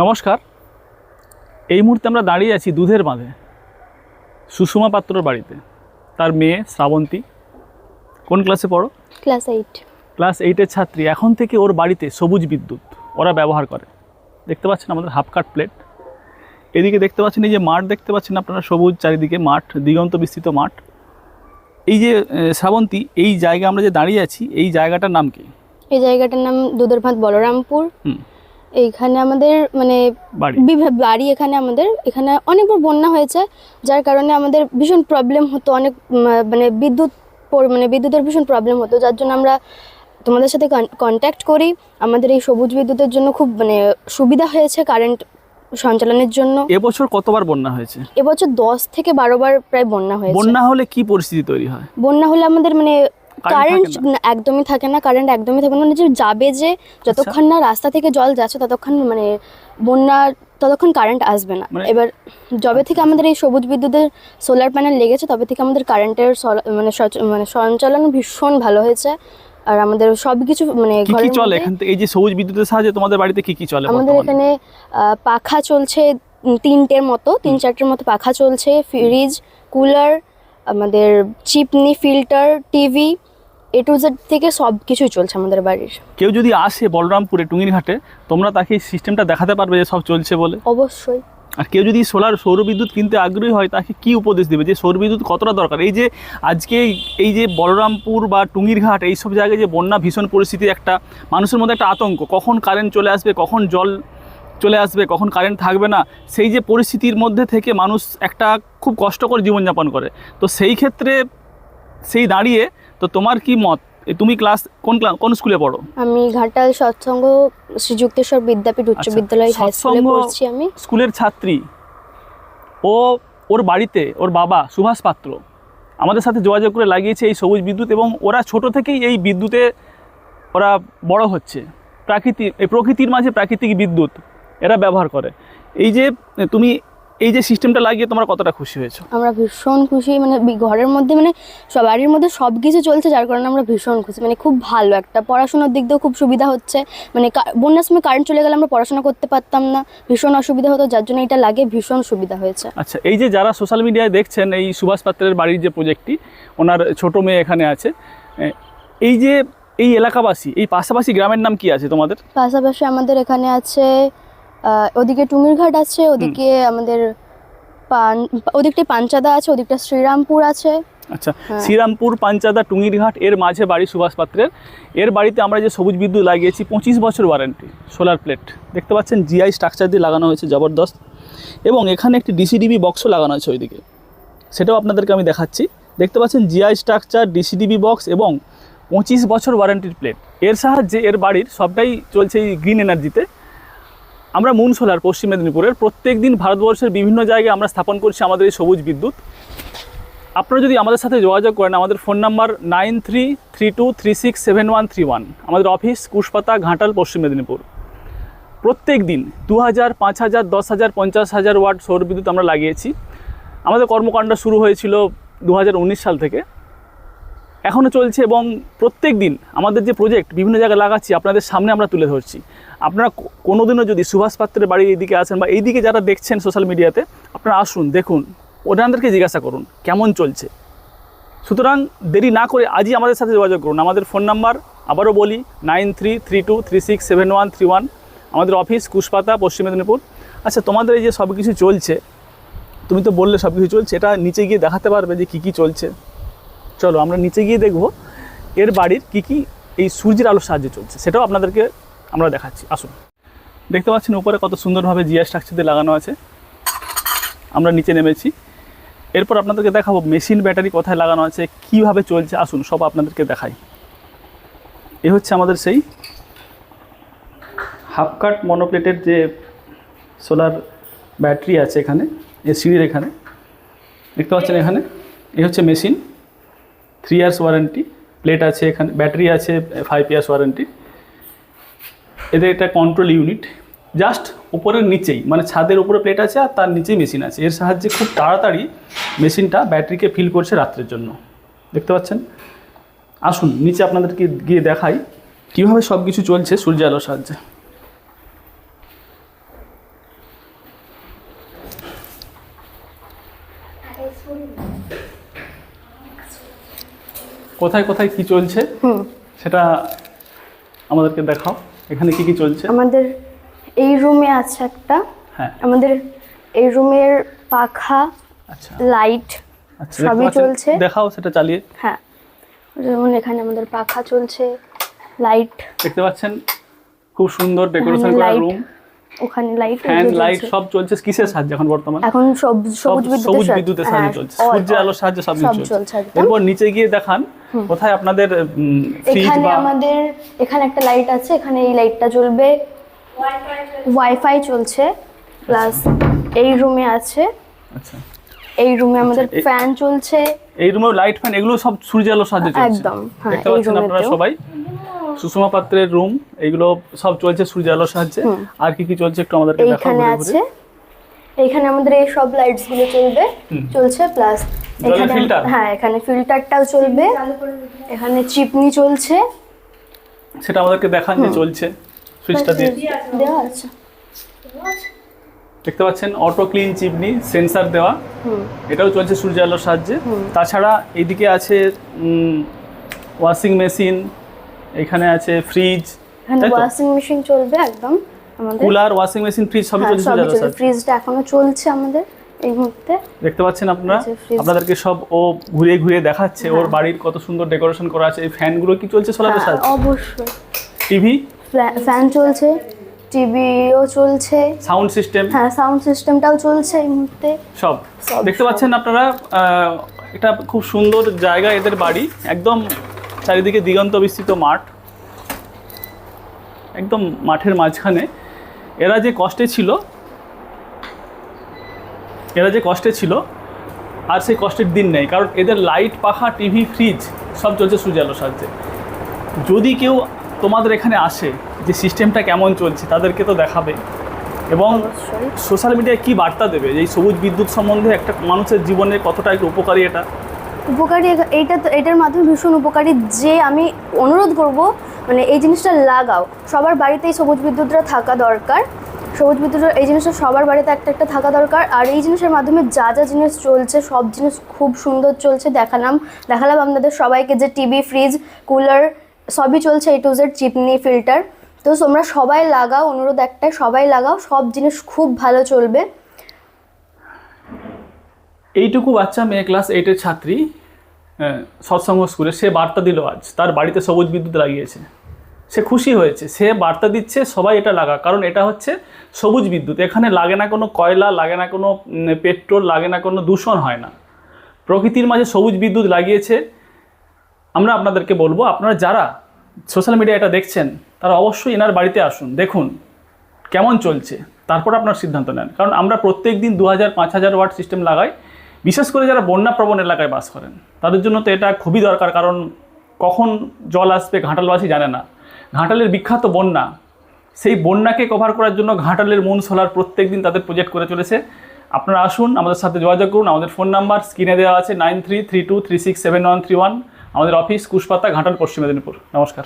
নমস্কার। এই মুহূর্তে আমরা দাঁড়িয়ে আছি দুধের বাঁধে সুষমা পাত্রর বাড়িতে। তার মেয়ে শ্রাবন্তী। কোন ক্লাসে পড়ো? ক্লাস এইট ক্লাস এইটের ছাত্রী। এখন থেকে ওর বাড়িতে সবুজ বিদ্যুৎ ওরা ব্যবহার করে। দেখতে পাচ্ছেন আমাদের হাফ কাট প্লেট এদিকে দেখতে পাচ্ছেন এই যে মাঠ দেখতে পাচ্ছেন আপনারা সবুজ চারিদিকে মাঠ দিগন্ত বিস্তৃত মাঠ। এই যে শ্রাবন্তী এই জায়গা আমরা যে দাঁড়িয়ে আছি এই জায়গাটার নাম কি? এই জায়গাটার নাম দুধের ভাত বলরামপুর। হুম। এইখানে আমাদের মানে বাড়ি। এখানে আমাদের। এখানে অনেকবার বন্যা হয়েছে যার কারণে আমাদের ভীষণ প্রবলেম হতো অনেক মানে বিদ্যুৎ মানে বিদ্যুতের ভীষণ প্রবলেম হতো। যার জন্য আমরা তোমাদের সাথে কন্ট্যাক্ট করি। আমাদের এই সবুজ বিদ্যুতের জন্য খুব মানে সুবিধা হয়েছে কারেন্ট সঞ্চালনের জন্য। এবছর কতবার বন্যা হয়েছে? এবছর দশ থেকে বারো বার প্রায় বন্যা হয়েছে। বন্যা হলে কি পরিস্থিতি তৈরি হয়? বন্যা হলে আমাদের মানে কারেন্ট একদমই থাকে না কারেন্ট একদমই থাকে না। মানে যে যাবে যে যতক্ষণ না রাস্তা থেকে জল যাচ্ছে ততক্ষণ মানে বন্যা ততক্ষণ কারেন্ট আসবে না। মানে- এবার যবে থেকে আমাদের এই সবুজ বিদ্যুতের সোলার প্যানেল লেগেছে তবে থেকে আমাদের কারেন্টের মানে মানে সঞ্চালন ভীষণ ভালো হয়েছে। আর আমাদের সব কিছু মানে কি চলে এখান থেকে? এই যে সবুজ বিদ্যুতের সাহায্যে তোমাদের বাড়িতে কি কি চলে আমাদের এখানে পাখা চলছে তিনটের মতো তিন চারটের মতো পাখা চলছে ফ্রিজ কুলার আমাদের chimney filter TV A to Z থেকে সব কিছুই চলছে আমাদের বাড়ির। কেউ যদি আসে বলরামপুরে টুঙ্গির ঘাটে তোমরা তাকে সিস্টেমটা দেখাতে পারবে যে সব চলছে বলে। অবশ্যই। আর কেউ যদি সোলার সৌর বিদ্যুৎ কিনতে আগ্রহী হয় তাকে কি উপদেশ দেবে যে সৌর বিদ্যুৎ কতটা দরকার? এই যে আজকে এই যে বলরামপুর বা টুঙ্গির ঘাট এইসব জায়গায় যে বন্যা ভীষণ পরিস্থিতি একটা মানুষের মধ্যে একটা আতঙ্ক। কখন কারেন্ট চলে আসবে কখন জল চলে আসবে কখন কারেন্ট থাকবে না সেই যে পরিস্থিতির মধ্যে থেকে মানুষ একটা খুব কষ্টকর জীবনযাপন করে। তো সেই ক্ষেত্রে সেই দাঁড়িয়ে তো তোমার কি মত? তুমি ক্লাস কোন কোন স্কুলে পড়ো? আমি ঘাটাল সৎসঙ্গ শ্রীযুক্তেশ্বর বিদ্যাপীঠ উচ্চ আচ্ছা, বিদ্যালয় হাই স্কুলে সৎসঙ্গ- পড়ছি আমি। স্কুলের ছাত্রী। ও ওর বাড়িতে ওর বাবা সুভাষ পাত্র আমাদের সাথে যোগাযোগ করে লাগিয়েছে এই সবুজ বিদ্যুৎ এবং ওরা ছোট থেকেই এই বিদ্যুতে ওরা বড় হচ্ছে। প্রাকৃতিক এই প্রকৃতির মাঝে প্রাকৃতিক বিদ্যুৎ এরা ব্যবহার করে। এই যে তুমি এই যে সিস্টেমটা লাগিয়ে তোমরা কতটা খুশি হয়েছো? আমরা ভীষণ খুশি মানে ঘরের মধ্যে মানে সব বাড়ির মধ্যে সব কিছু চলছে যার কারণে আমরা ভীষণ খুশি। মানে খুব ভালো একটা পড়াশোনার দিক দিয়েও খুব সুবিধা হচ্ছে। মানে বন্যার সময় কারেন্ট চলে গেলে আমরা পড়াশোনা করতে পারতাম না ভীষণ অসুবিধা হতো যার জন্য এটা লাগে ভীষণ সুবিধা হয়েছে। আচ্ছা এই যে যারা সোশ্যাল মিডিয়ায় দেখছেন এই সুভাষ পাত্রের বাড়ির যে প্রজেক্টটি ওনার ছোট মেয়ে এখানে আছে। এই যে এই এলাকাবাসী এই পাশাপাশি গ্রামের নাম কি আছে তোমাদের? পাশাপাশি আমাদের এখানে আছে ওদিকে টুমির ঘাট আছে ওদিকে আমাদের পান ওদিকটায় পাঞ্চাদা আছে ওদিকটা শ্রীরামপুর আছে। আচ্ছা হ্যাঁ। শ্রীরামপুর পাঞ্চাদা টুঙ্গিরঘাট এর মাঝে বাড়ি সুভাষ পাত্রের। এর বাড়িতে আমরা যে সবুজ বিদ্যুৎ লাগিয়েছি পঁচিশ বছর ওয়ারেন্টি সোলার প্লেট। দেখতে পাচ্ছেন জিআই স্ট্রাকচার দিয়ে লাগানো হয়েছে জবরদস্ত। এবং এখানে একটি ডিসিডিবি বক্সও লাগানো আছে ওইদিকে। সেটাও আপনাদেরকে আমি দেখাচ্ছি। দেখতে পাচ্ছেন জিআই স্ট্রাকচার ডিসিডিবি বক্স এবং পঁচিশ বছর ওয়ারেন্টির প্লেট। এর সাহায্যে এর বাড়ির সবটাই চলছে এই গ্রিন এনার্জিতে। আমরা মুন সোলার পশ্চিম মেদিনীপুরের প্রত্যেক দিন ভারতবর্ষের বিভিন্ন জায়গায় আমরা স্থাপন করছি আমাদের এই সবুজ বিদ্যুৎ। আপনারা যদি আমাদের সাথে যোগাযোগ করেন, আমাদের phone number nine three three two three six seven one three one, আমাদের অফিস কুশপাতা ঘাটাল, পশ্চিম মেদিনীপুর। প্রত্যেক দিন দু হাজার পাঁচ হাজার দশ হাজার পঞ্চাশ হাজার ওয়াট সৌর বিদ্যুৎ আমরা লাগিয়েছি। আমাদের কর্মকাণ্ড শুরু হয়েছিল দু হাজার উনিশ সাল থেকে। এখনও চলছে এবং প্রত্যেক দিন আমাদের যে প্রজেক্ট বিভিন্ন জায়গায় লাগাচ্ছি, আপনাদের সামনে আমরা তুলে ধরছি। আপনারা কোনোদিনও যদি সুভাষ পাত্রের বাড়ি এইদিকে আসেন বা এইদিকে যারা দেখছেন সোশ্যাল মিডিয়াতে আপনারা আসুন, দেখুন, ওনাদেরকে জিজ্ঞাসা করুন, কেমন চলছে। সুতরাং দেরি না করে আজই আমাদের সাথে যোগাযোগ করুন। আমাদের ফোন নাম্বার আবারও বলি nine three three two three six seven one three one আমাদের অফিস কুশপাতা, পশ্চিম মেদিনীপুর। আচ্ছা তোমাদের এই যে সব কিছু চলছে, তুমি তো বললে সব কিছু চলছে, এটা নিচে গিয়ে দেখাতে পারবে যে কী কী চলছে। চলো আমরা নিচে গিয়ে দেখব এর বাড়ির কী কী এই সূর্যের আলোর সাহায্যে চলছে। সেটাও আপনাদেরকে আমরা দেখাচ্ছি। আসুন। দেখতে পাচ্ছেন উপরে কত সুন্দরভাবে জিয়া স্ট্রাকচার দিয়ে লাগানো আছে। আমরা নিচে নেমেছি। এরপর আপনাদেরকে দেখাবো মেশিন ব্যাটারি কোথায় লাগানো আছে, কীভাবে চলছে। আসুন, সব আপনাদেরকে দেখাই। এ হচ্ছে আমাদের সেই হাফ কাট মনোপ্লেটের যে সোলার ব্যাটারি আছে এখানে এ সিঁড়ির এখানে। দেখতে পাচ্ছেন এখানে? এ হচ্ছে machine. Three years warranty plate আছে এখানে ব্যাটারি আছে ফাইভ ইয়ার্স ওয়ারেন্টি এদের এটা কন্ট্রোল ইউনিট জাস্ট উপরের নিচেই মানে ছাদের উপরে প্লেট আছে আর তার নিচেই মেশিন আছে। এর সাহায্যে খুব তাড়াতাড়ি মেশিনটা ব্যাটারিকে ফিল করছে রাত্রের জন্য। দেখতে পাচ্ছেন? আসুন, নিচে আপনাদেরকে গিয়ে দেখাই কীভাবে সব কিছু চলছে সূর্য আলোর সাহায্যে। কোথায় কোথায় কি চলছে সেটা আমাদেরকে দেখাও। এখানে কি কি চলছে? আমাদের এই রুমে আছে একটা। হ্যাঁ। আমাদের এই রুমের পাখা আচ্ছা। লাইট আচ্ছা সবই চলছে। দেখাও সেটা চালিয়ে। হ্যাঁ। যেমন এখানে আমাদের পাখা চলছে লাইট। দেখতে পাচ্ছেন খুব সুন্দর ডেকোরেশন করা রুম। ওখানে লাইট ফ্যান লাইট সব চলছে কিসের সাহায্যে এখন বর্তমানে? এখন সব সব সবুজ সবুজ বিদ্যুতের হ্যাঁ, সাহায্যে চলছে। সূর্যের আলোর সাহায্যে সব চলছে। এরপর নিচে গিয়ে দেখান কোথায় আপনাদের এখানে আমাদের এখানে একটা লাইট আছে এখানে এই লাইটটা জ্বলবে। ওয়াইফাই চলছে প্লাস এই রুমে আছে। আচ্ছা। এই রুমে আমাদের ফ্যান চলছে। এই রুমে লাইট ফ্যান এগুলো সব সূর্যের আলোর সাহায্যে চলছে। একদম, হ্যাঁ, এই পাচ্ছেন আপনারা সবাই? সুষমা পাত্রের রুম এগুলো সব চলছে সূর্যের আলোর সাহায্যে আর কি কি চলছে একটু আমাদেরকে দেখাও ঘুরে আছে। এখানে আমাদের এই সব লাইটসগুলো চলবে। চলছে প্লাস এখানে? হ্যাঁ এখানে ফিল্টারটাও চলবে। এখানে চিপনি চলছে। সেটা আমাদেরকে দেখান যে চলছে। সুইচটা দিয়ে। দেওয়া আছে। দেখতে পাচ্ছেন অটো ক্লিন চিপনি সেন্সার দেওয়া। এটাও চলছে সূর্য আলোর সাহায্যে তাছাড়া এইদিকে আছে ওয়াশিং মেশিন এখানে আছে ফ্রিজ এখানে ওয়াশিং মেশিন চলবে একদম আমাদের। কুলার ওয়াশিং মেশিন ফ্রিজ সবই হ্যাঁ চলছে সাহায্যে ফ্রিজটা এখনও চলছে আমাদের এই মুহূর্তে। দেখতে পাচ্ছেন আপনারা? আপনাদেরকে সব ও ঘুরে ঘুরে দেখাচ্ছে। ওর বাড়ির কত সুন্দর ডেকোরেশন করা আছে। এই ফ্যানগুলো কি চলছে সোলারের হ্যাঁ, সাহায্যে অবশ্যই। টিভি ফ্যান চলছে টিভিও চলছে। সাউন্ড সিস্টেম হ্যাঁ সাউন্ড সিস্টেমটাও চলছে এই মুহূর্তে। সব। সব, দেখতে পাচ্ছেন আপনারা আহ, এটা খুব সুন্দর জায়গা এদের বাড়ি। একদম চারিদিকে দিগন্ত বিস্তৃত মাঠ। একদম মাঠের মাঝখানে। এরা যে কষ্টে ছিল এরা যে কষ্টে ছিল আর সেই কষ্টের দিন নেই। কারণ এদের লাইট পাখা টিভি ফ্রিজ সব চলছে সূর্য আলোর সাহায্যে। যদি কেউ তোমাদের এখানে আসে যে সিস্টেমটা কেমন চলছে তাদেরকে তো দেখাবে। এবং সোশ্যাল মিডিয়ায় কি বার্তা দেবে? যে এই সবুজ বিদ্যুৎ সম্বন্ধে একটা মানুষের জীবনে কতটা একটু উপকারী এটা? উপকারী এইটা তো এটার মাধ্যমে ভীষণ উপকারী। যে আমি অনুরোধ করব মানে এই জিনিসটা লাগাও। সবার বাড়িতেই সবুজ বিদ্যুৎটা থাকা দরকার। সবুজ বিদ্যুৎ এই জিনিসটা সবার বাড়িতে একটা একটা থাকা দরকার। আর এই জিনিসের মাধ্যমে যা যা জিনিস চলছে, সব জিনিস খুব সুন্দর চলছে। দেখালাম দেখালাম আপনাদের সবাইকে যে টিভি, ফ্রিজ, কুলার, সবই চলছে A to Z chimney, filter. তো তোমরা সবাই লাগাও, অনুরোধ একটাই, সবাই লাগাও, সব জিনিস খুব ভালো চলবে। এইটুকু বাচ্চা মেয়ে ক্লাস এইটের ছাত্রী সৎসঙ্গ স্কুলে সে বার্তা দিল আজ, তার বাড়িতে সবুজ বিদ্যুৎ লাগিয়েছে। সে খুশি হয়েছে, সে বার্তা দিচ্ছে, সবাই এটা লাগা কারণ এটা হচ্ছে সবুজ বিদ্যুৎ। এখানে লাগে না কোনো কয়লা, লাগে না কোনো পেট্রোল, লাগে না কোনো দূষণ হয় না। প্রকৃতির মাঝে সবুজ বিদ্যুৎ লাগিয়েছে। আমরা আপনাদেরকে বলব, আপনারা যারা সোশ্যাল মিডিয়া এটা দেখছেন, তারা অবশ্যই এনার বাড়িতে আসুন, দেখুন কেমন চলছে। তারপর আপনার সিদ্ধান্ত নেন। কারণ আমরা প্রত্যেক দিন দু হাজার পাঁচ হাজার ওয়াট সিস্টেম লাগাই। বিশেষ করে যারা বন্যাপ্রবণ এলাকায় বাস করেন, তাদের জন্য তো এটা খুবই দরকার, কারণ কখন জল আসবে ঘাটালবাসী জানে না। ঘাটালের বিখ্যাত বন্যা, সেই বন্যাকে কভার করার জন্য ঘাটালের মুন সোলার প্রত্যেক দিন তাদের প্রজেক্ট করে চলেছে। আপনারা আসুন, আমাদের সাথে যোগাযোগ করুন, আমাদের ফোন নাম্বার স্ক্রিনে দেওয়া আছে nine three three two three six seven one three one আমাদের অফিস কুশপাতা, ঘাটাল, পশ্চিম মেদিনীপুর। নমস্কার।